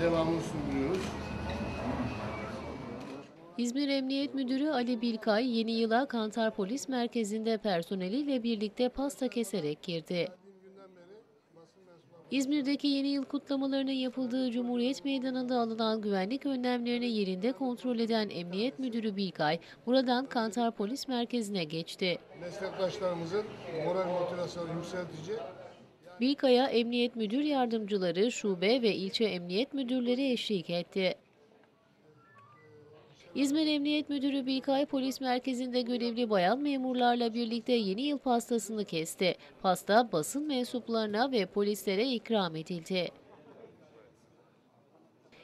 devamını sunduruyoruz. İzmir Emniyet Müdürü Ali Bilkay yeni yıla Kantar Polis Merkezi'nde personeliyle birlikte pasta keserek girdi. İzmir'deki yeni yıl kutlamalarının yapıldığı Cumhuriyet Meydanı'nda alınan güvenlik önlemlerini yerinde kontrol eden Emniyet Müdürü Bilkay, buradan Kantar Polis Merkezi'ne geçti. Meslektaşlarımızın moral motivasyonu yükseltici Bilkay'a Emniyet Müdür Yardımcıları, şube ve ilçe emniyet müdürleri eşlik etti. İzmir Emniyet Müdürü Bilkay Polis Merkezi'nde görevli bayan memurlarla birlikte yeni yıl pastasını kesti. Pasta basın mensuplarına ve polislere ikram edildi.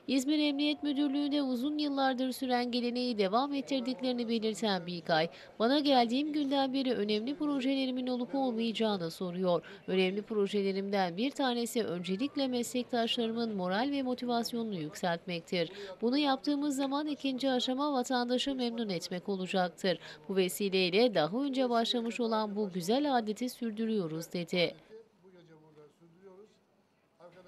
İzmir Emniyet Müdürlüğü'nde uzun yıllardır süren geleneği devam ettirdiklerini belirten Bilkay, bana geldiğim günden beri önemli projelerimin olup olmayacağını soruyor. Önemli projelerimden bir tanesi öncelikle meslektaşlarımın moral ve motivasyonunu yükseltmektir. Bunu yaptığımız zaman ikinci aşama vatandaşı memnun etmek olacaktır. Bu vesileyle daha önce başlamış olan bu güzel adeti sürdürüyoruz dedi.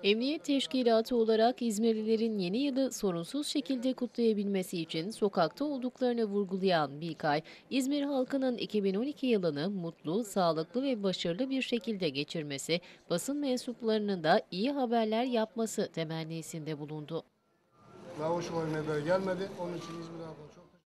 Emniyet Teşkilatı olarak İzmirlilerin yeni yılı sorunsuz şekilde kutlayabilmesi için sokakta olduklarını vurgulayan Bilkay, İzmir halkının 2012 yılını mutlu, sağlıklı ve başarılı bir şekilde geçirmesi, basın mensuplarının da iyi haberler yapması temennisinde bulundu. daha hoş gelmedi. Onun için İzmir halkına çok